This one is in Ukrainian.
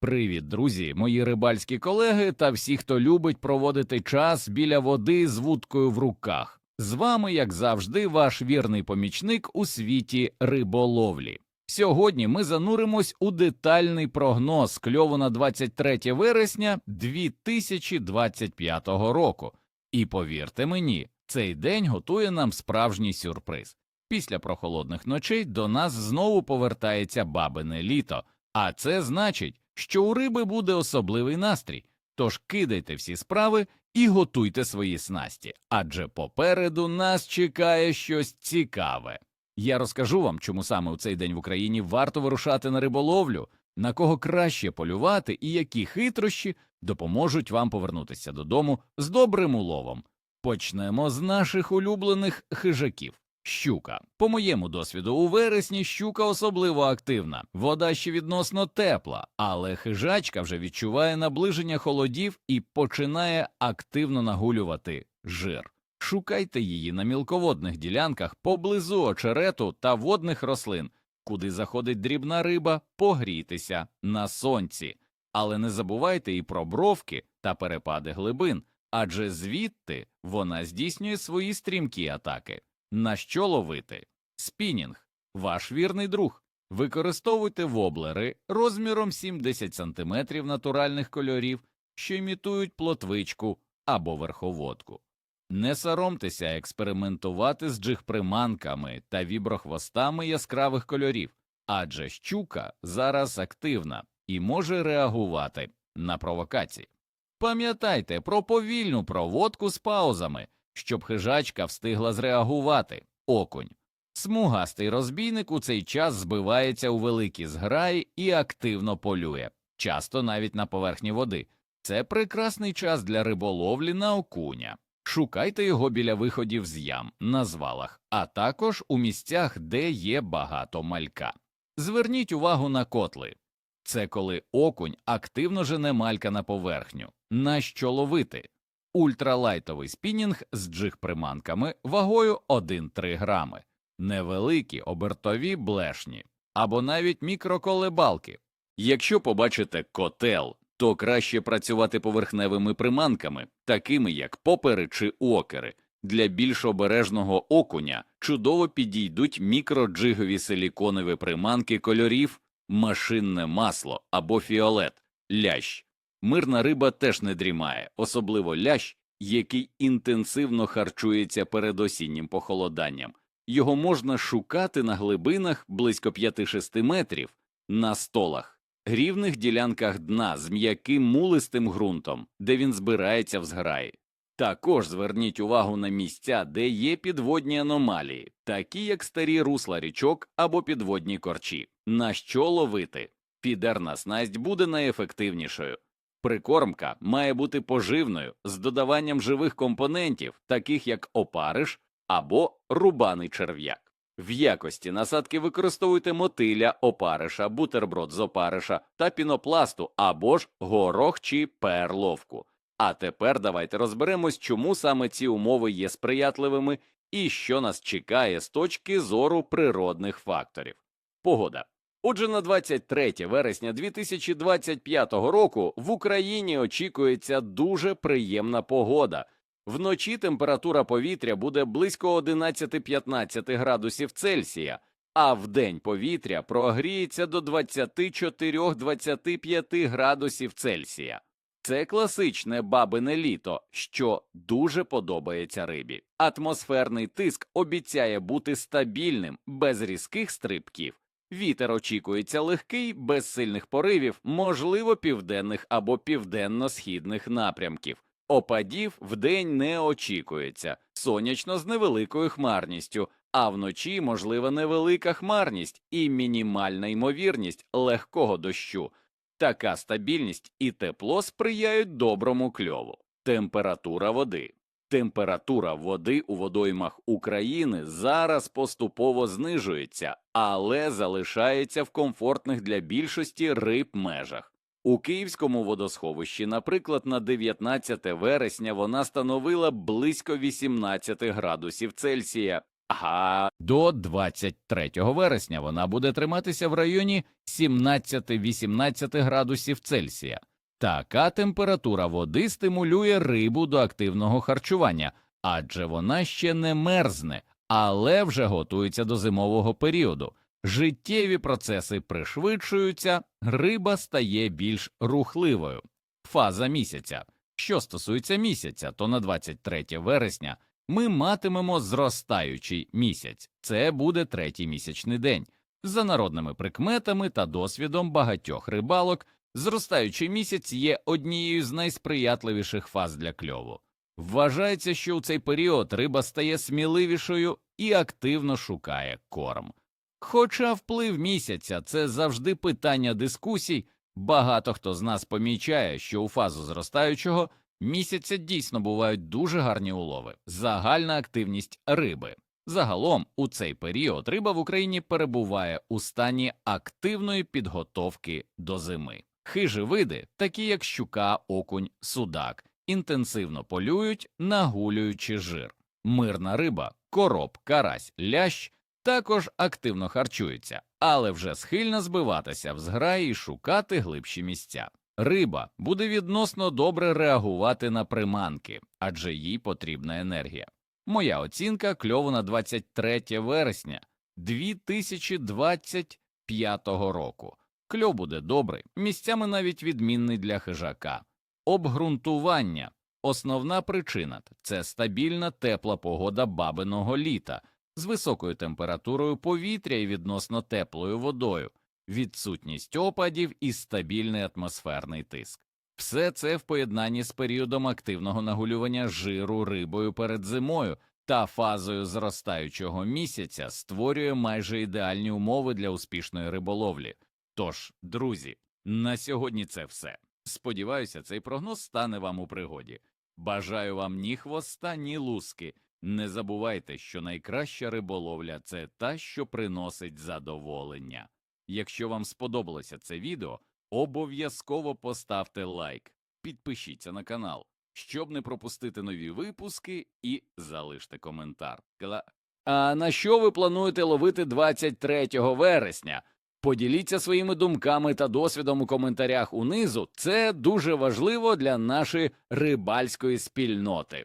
Привіт, друзі, мої рибальські колеги та всі, хто любить проводити час біля води з вудкою в руках. З вами, як завжди, ваш вірний помічник у світі риболовлі. Сьогодні ми зануримось у детальний прогноз кльову на 23 вересня 2025 року. І повірте мені, цей день готує нам справжній сюрприз. Після прохолодних ночей до нас знову повертається бабине літо, а це значить, що у риби буде особливий настрій. Тож кидайте всі справи і готуйте свої снасті, адже попереду нас чекає щось цікаве. Я розкажу вам, чому саме у цей день в Україні варто вирушати на риболовлю, на кого краще полювати і які хитрощі допоможуть вам повернутися додому з добрим уловом. Почнемо з наших улюблених хижаків. Щука. По моєму досвіду, у вересні щука особливо активна, вода ще відносно тепла, але хижачка вже відчуває наближення холодів і починає активно нагулювати жир. Шукайте її на мілководних ділянках поблизу очерету та водних рослин, куди заходить дрібна риба, погрітися на сонці. Але не забувайте і про бровки та перепади глибин, адже звідти вона здійснює свої стрімкі атаки. На що ловити? Спінінг ваш вірний друг. Використовуйте воблери розміром 7-10 см натуральних кольорів, що імітують плотвичку або верховодку. Не соромтеся експериментувати з джиг-приманками та віброхвостами яскравих кольорів, адже щука зараз активна і може реагувати на провокації. Пам'ятайте про повільну проводку з паузами, щоб хижачка встигла зреагувати. Окунь. Смугастий розбійник у цей час збивається у великі зграї і активно полює, часто навіть на поверхні води. Це прекрасний час для риболовлі на окуня. Шукайте його біля виходів з ям, на звалах, а також у місцях, де є багато малька. Зверніть увагу на котли. Це коли окунь активно жене малька на поверхню. На що ловити? Ультралайтовий спінінг з джиг-приманками вагою 1-3 грами, невеликі обертові блешні або навіть мікроколебалки. Якщо побачите котел, то краще працювати поверхневими приманками, такими як попери чи окери. Для більш обережного окуня чудово підійдуть мікроджигові силіконові приманки кольорів, машинне масло або фіолет, лящ. Мирна риба теж не дрімає, особливо лящ, який інтенсивно харчується перед осіннім похолоданням. Його можна шукати на глибинах близько 5-6 метрів, на столах, рівних ділянках дна з м'яким мулистим ґрунтом, де він збирається в зграї. Також зверніть увагу на місця, де є підводні аномалії, такі як старі русла річок або підводні корчі. На що ловити? Фідерна снасть буде найефективнішою. Прикормка має бути поживною з додаванням живих компонентів, таких як опариш або рубаний черв'як. В якості насадки використовуйте мотиля, опариша, бутерброд з опариша та пінопласту або ж горох чи перловку. А тепер давайте розберемось, чому саме ці умови є сприятливими і що нас чекає з точки зору природних факторів. Погода. Отже, на 23 вересня 2025 року в Україні очікується дуже приємна погода. Вночі температура повітря буде близько 11-15 градусів Цельсія, а вдень повітря прогріється до 24-25 градусів Цельсія. Це класичне бабине літо, що дуже подобається рибі. Атмосферний тиск обіцяє бути стабільним, без різких стрибків. Вітер очікується легкий, без сильних поривів, можливо, південних або південно-східних напрямків. Опадів вдень не очікується, сонячно з невеликою хмарністю, а вночі можлива невелика хмарність і мінімальна ймовірність легкого дощу. Така стабільність і тепло сприяють доброму кльову. Температура води. Температура води у водоймах України зараз поступово знижується, але залишається в комфортних для більшості риб межах. У Київському водосховищі, наприклад, на 19 вересня вона становила близько 18 градусів Цельсія, А до 23 вересня вона буде триматися в районі 17-18 градусів Цельсія. Така температура води стимулює рибу до активного харчування, адже вона ще не мерзне, але вже готується до зимового періоду. Життєві процеси пришвидшуються, риба стає більш рухливою. Фаза місяця. Що стосується місяця, то на 23 вересня ми матимемо зростаючий місяць. Це буде третій місячний день. За народними прикметами та досвідом багатьох рибалок, зростаючий місяць є однією з найсприятливіших фаз для кльову. Вважається, що у цей період риба стає сміливішою і активно шукає корм. Хоча вплив місяця це завжди питання дискусій, багато хто з нас помічає, що у фазу зростаючого місяця дійсно бувають дуже гарні улови, загальна активність риби. Загалом у цей період риба в Україні перебуває у стані активної підготовки до зими. Хижі види, такі як щука, окунь, судак, інтенсивно полюють, нагулюючи жир. Мирна риба, короб, карась, лящ також активно харчується, але вже схильна збиватися в зграї і шукати глибші місця. Риба буде відносно добре реагувати на приманки, адже їй потрібна енергія. Моя оцінка кльову на 23 вересня 2025 року. Кльов буде добрий, місцями навіть відмінний для хижака. Обґрунтування основна причина це стабільна тепла погода бабиного літа з високою температурою повітря і відносно теплою водою, відсутність опадів і стабільний атмосферний тиск. Все це в поєднанні з періодом активного нагулювання жиру рибою перед зимою та фазою зростаючого місяця створює майже ідеальні умови для успішної риболовлі. Тож, друзі, на сьогодні це все. Сподіваюся, цей прогноз стане вам у пригоді. Бажаю вам ні хвоста, ні луски. Не забувайте, що найкраща риболовля це та, що приносить задоволення. Якщо вам сподобалося це відео, обов'язково поставте лайк, підпишіться на канал, щоб не пропустити нові випуски, і залиште коментар. А на що ви плануєте ловити 23 вересня? Поділіться своїми думками та досвідом у коментарях унизу. Це дуже важливо для нашої рибальської спільноти.